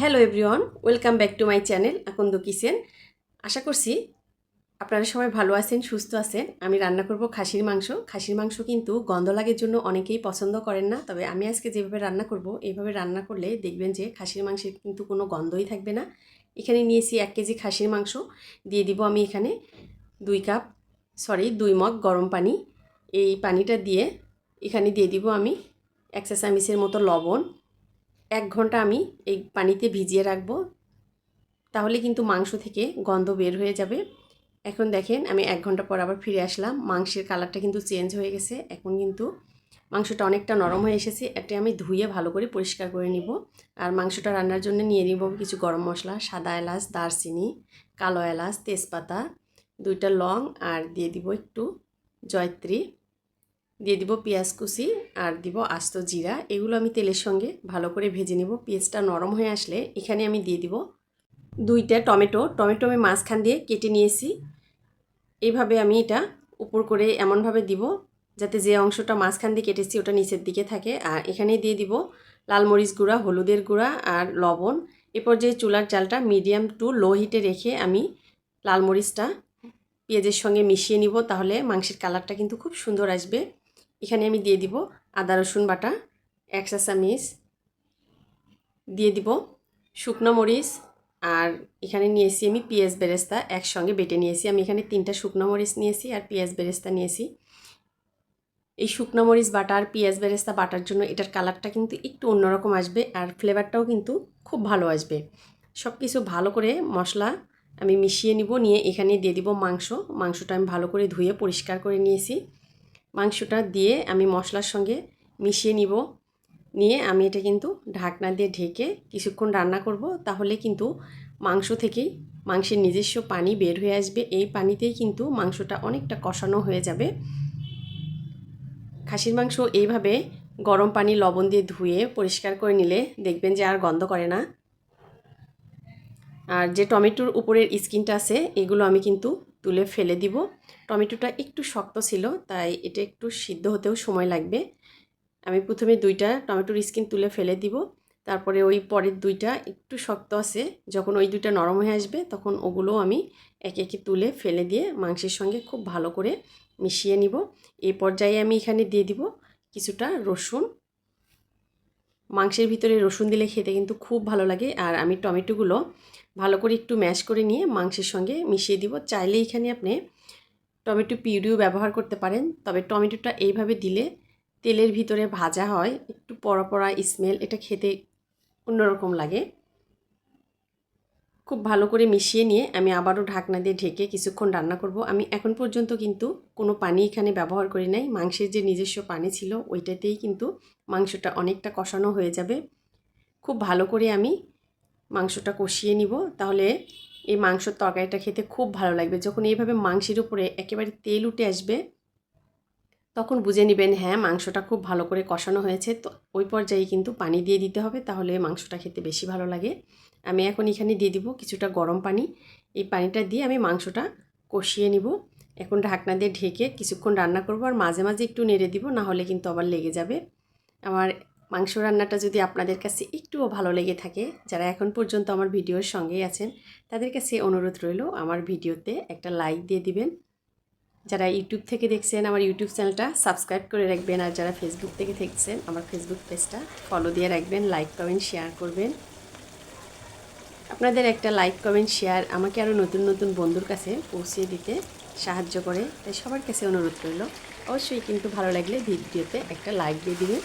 Hello everyone welcome back to my channel Akanda kitchen আশা করছি আপনারা সবাই ভালো আছেন, সুস্থ আছেন। আমি রান্না করব খাসির মাংস। খাসির মাংস কিন্তু গন্ধ লাগের জন্য অনেকেই পছন্দ করেন না, তবে আমি আজকে যেভাবে রান্না করব, এইভাবে রান্না করলে দেখবেন যে খাসির মাংসের কিন্তু কোনো গন্ধই থাকবে না। এখানে নিয়েছি এক কেজি খাসির মাংস। দিয়ে দিব আমি এখানে দুই কাপ সরি দুই মগ গরম পানি। এই পানিটা দিয়ে এখানে দিয়ে দিব আমি এক চা চামিচের মতো লবণ। এক ঘণ্টা আমি এই পানিতে ভিজিয়ে রাখব। তাহলে কিন্তু মাংস থেকে গন্ধ বের হয়ে যাবে। এখন দেখেন আমি এক ঘণ্টা পর আবার ফিরে আসলাম। মাংসের কালারটা কিন্তু চেঞ্জ হয়ে গেছে। এখন কিন্তু মাংসটা অনেকটা নরম হয়ে এসেছে। এটা আমি ধুয়ে ভালো করে পরিষ্কার করে নিব। আর মাংসটা রান্নার জন্য নিয়ে নিব কিছু গরম মশলা, সাদা এলাচ, দারচিনি, কালো এলাচ, তেজপাতা, দুইটা লং, আর দিয়ে দিব একটু জয়ত্রী। দিয়ে দিব পেঁয়াজ কুচি আর দিব আস্ত জিরা। এগুলো আমি তেলের সঙ্গে ভালো করে ভেজে নেব। পেঁয়াজটা নরম হয়ে আসলে এখানে আমি দিয়ে দিব দুইটা টমেটো। টমেটো আমি মাঝখান দিয়ে কেটে নিয়েছি। এইভাবে আমি এটা উপর করে এমনভাবে দিব যাতে যে অংশটা মাঝখান দিয়ে কেটেছি ওটা নিচের দিকে থাকে। আর এখানে দিয়ে দিব লাল মরিচ গুঁড়া, হলুদের গুঁড়া আর লবণ। এরপর যে চুলার চালটা মিডিয়াম টু লো হিটে রেখে আমি লাল মরিচটা পেঁয়াজের সঙ্গে মিশিয়ে নিব। তাহলে মাংসের কালারটা কিন্তু খুব সুন্দর আসবে। এখানে আমি দিয়ে দিব আদা, রসুন বাটা, এক চা চামিচ। দিয়ে দিব শুকনো মরিচ আর এখানে নিয়েছি আমি পেঁয়াজ বেরেস্তা, একসঙ্গে বেটে নিয়েছি। আমি এখানে তিনটা শুকনো মরিচ নিয়েছি আর পেঁয়াজ বেরেস্তা নিয়েছি। এই শুকনো মরিচ বাটা আর পেঁয়াজ বেরেস্তা বাটার জন্য এটার কালারটা কিন্তু একটু অন্যরকম আসবে আর ফ্লেভারটাও কিন্তু খুব ভালো আসবে। সব কিছু ভালো করে মশলা আমি মিশিয়ে নিব, নিয়ে এখানে দিয়ে দিব মাংস। মাংসটা আমি ভালো করে ধুয়ে পরিষ্কার করে নিয়েছি। মাংসটা দিয়ে আমি মশলার সঙ্গে মিশিয়ে নিব। নিয়ে আমি এটা কিন্তু ঢাকনা দিয়ে ঢেকে কিছুক্ষণ রান্না করব। তাহলে কিন্তু মাংস থেকেই মাংসের নিজস্ব পানি বের হয়ে আসবে। এই পানিতেই কিন্তু মাংসটা অনেকটা কষানো হয়ে যাবে। খাসির মাংস এইভাবে গরম পানি, লবণ দিয়ে ধুয়ে পরিষ্কার করে নিলে দেখবেন যে আর গন্ধ করে না। আর যে টমেটোর উপরের স্কিনটা আছে, এগুলো আমি কিন্তু তুলে ফেলে দিব। টমেটোটা একটু শক্ত ছিল, তাই এটা একটু সিদ্ধ হতেও সময় লাগবে। আমি প্রথমে দুইটা টমেটোর স্কিন তুলে ফেলে দিব, তারপরে ওই পরের দুইটা একটু শক্ত আছে, যখন ওই দুইটা নরম হয়ে আসবে তখন ওগুলো আমি একে একে তুলে ফেলে দিয়ে মাংসের সঙ্গে খুব ভালো করে মিশিয়ে নিব। এই পর্যায়ে আমি এখানে দিয়ে দিব কিছুটা রসুন মাংসের ভিতরে রসুন দিলে খেতে কিন্তু খুব ভালো লাগে। আর আমি টমেটোগুলো ভালো করে একটু ম্যাশ করে নিয়ে মাংসের সঙ্গে মিশিয়ে দিব। চাইলে এখানে আপনি টমেটো পিউরিও ব্যবহার করতে পারেন। তবে টমেটোটা এইভাবে দিলে তেলের ভিতরে ভাজা হয়, একটু পড়া স্মেল, এটা খেতে অন্যরকম লাগে। খুব ভালো করে মিশিয়ে নিয়ে আমি আবারও ঢাকনা দিয়ে ঢেকে কিছুক্ষণ রান্না করব। আমি এখন পর্যন্ত কিন্তু কোনো পানি এখানে ব্যবহার করি নাই। মাংসের যে নিজস্ব পানি ছিল ওইটাতেই কিন্তু মাংসটা অনেকটা কষানো হয়ে যাবে। খুব ভালো করে আমি মাংসটা কষিয়ে নিব। তাহলে এই মাংসর তরকারিটা খেতে খুব ভালো লাগবে। যখন এইভাবে মাংসের উপরে একেবারে তেল উঠে আসবে তখন বুঝে নেবেন হ্যাঁ মাংসটা খুব ভালো করে কষানো হয়েছে। তো ওই পর্যায়ে কিন্তু পানি দিয়ে দিতে হবে, তাহলে মাংসটা খেতে বেশি ভালো লাগে। আমি এখন এখানে দিয়ে দিব কিছুটা গরম পানি। এই পানিটা দিয়ে আমি মাংসটা কষিয়ে নিব। এখন ঢাকনা দিয়ে ঢেকে কিছুক্ষণ রান্না করব আর মাঝে মাঝে একটু নেড়ে দিব, না হলে কিন্তু আবার লেগে যাবে। আমার মাংস রান্নাটা যদি আপনাদের কাছে একটুও ভালো লেগে থাকে, যারা এখন পর্যন্ত আমার ভিডিওর সঙ্গেই আছেন, তাদের কাছে অনুরোধ রইল আমার ভিডিওতে একটা লাইক দিয়ে দিবেন। যারা ইউটিউব থেকে দেখছেন, আমার ইউটিউব চ্যানেলটা সাবস্ক্রাইব করে রাখবেন। আর যারা ফেসবুক থেকে দেখছেন, আমার ফেসবুক পেজটা ফলো দিয়ে রাখবেন লাইক কমেন্ট শেয়ার করবেন। আপনাদের একটা লাইক কমেন্ট শেয়ার আমাকে আরও নতুন নতুন বন্ধুর কাছে পৌঁছে দিতে সাহায্য করে। তাই সবার কাছে অনুরোধ রইল, অবশ্যই কিন্তু ভালো লাগলে ভিডিওতে একটা লাইক দিয়ে দিবেন।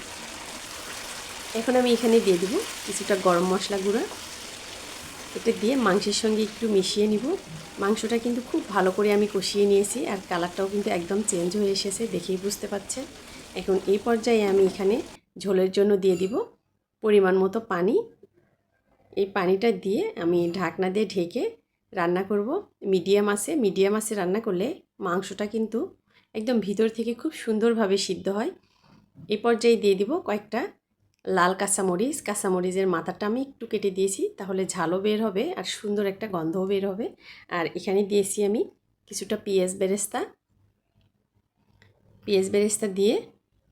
এখন আমি এখানে দিয়ে দেবো কিছুটা গরম মশলা গুঁড়া। এটা দিয়ে মাংসের সঙ্গে একটু মিশিয়ে নিব। মাংসটা কিন্তু খুব ভালো করে আমি কষিয়ে নিয়েছি আর কালারটাও কিন্তু একদম চেঞ্জ হয়ে এসেছে দেখেই বুঝতে পারছেন। এখন এই পর্যায়ে আমি এখানে ঝোলের জন্য দিয়ে দিব পরিমাণ মতো পানি। এই পানিটা দিয়ে আমি ঢাকনা দিয়ে ঢেকে রান্না করব। মিডিয়াম আছে মিডিয়াম আছে রান্না করলে মাংসটা কিন্তু একদম ভিতর থেকে খুব সুন্দরভাবে সিদ্ধ হয়। এই পর্যায়ে দিয়ে দিব কয়েকটা লাল কাঁচামরিচ, কাঁচামরিচের মাথাটা আমি একটু কেটে দিয়েছি, তাহলে ঝালও বের হবে আর সুন্দর একটা গন্ধও বের হবে। আর এখানে দিয়েছি আমি কিছুটা পেঁয়াজ বেরেস্তা। পেঁয়াজ বেরেস্তা দিয়ে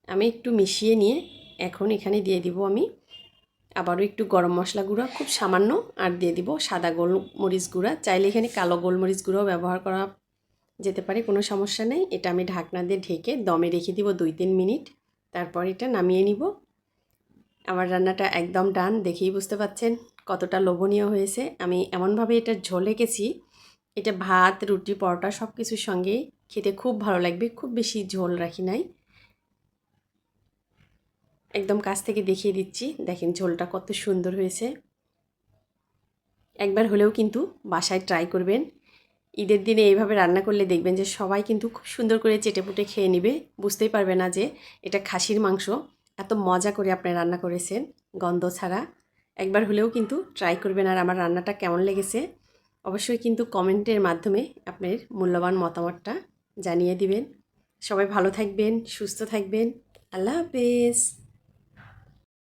আমি একটু মিশিয়ে নিয়ে এখন এখানে দিয়ে দিব আমি আবারও একটু গরম মশলা গুঁড়া, খুব সামান্য, আর দিয়ে দিব সাদা গোলমরিচ গুঁড়া। চাইলে এখানে কালো গোলমরিচ গুঁড়াও ব্যবহার করা যেতে পারে, কোনো সমস্যা নেই। এটা আমি ঢাকনা দিয়ে ঢেকে দমে রেখে দিব দুই তিন মিনিট। তারপর এটা নামিয়ে নিব। আমার রান্নাটা একদম ডান, দেখেই বুঝতে পাচ্ছেন কতটা লোভনীয় হয়েছে। আমি এমনভাবে এটা ঝোল রেখেছি, এটা ভাত, রুটি, পরোটা সব কিছুর সঙ্গে খেতে খুব ভালো লাগবে, খুব বেশি ঝোল রাখি নাই। একদম কাছ থেকে দেখিয়ে দিচ্ছি, দেখেন ঝোলটা কত সুন্দর হয়েছে। একবার হলেও কিন্তু বাসায় ট্রাই করবেন। ঈদের দিনে এইভাবে রান্না করলে দেখবেন যে সবাই কিন্তু খুব সুন্দর করে চেটেপুটে খেয়ে নেবে, বুঝতেই পারবে না যে এটা খাসির মাংস। এত মজা করে আপনি রান্না করেছেন, গন্ধ ছাড়া। একবার হলেও কিন্তু ট্রাই করবেন আর আমার রান্নাটা কেমন লেগেছে। অবশ্যই কিন্তু কমেন্টের মাধ্যমে আপনার মূল্যবান মতামতটা জানিয়ে দিবেন। সবাই ভালো থাকবেন, সুস্থ থাকবেন। আল্লাহ হাফেজ।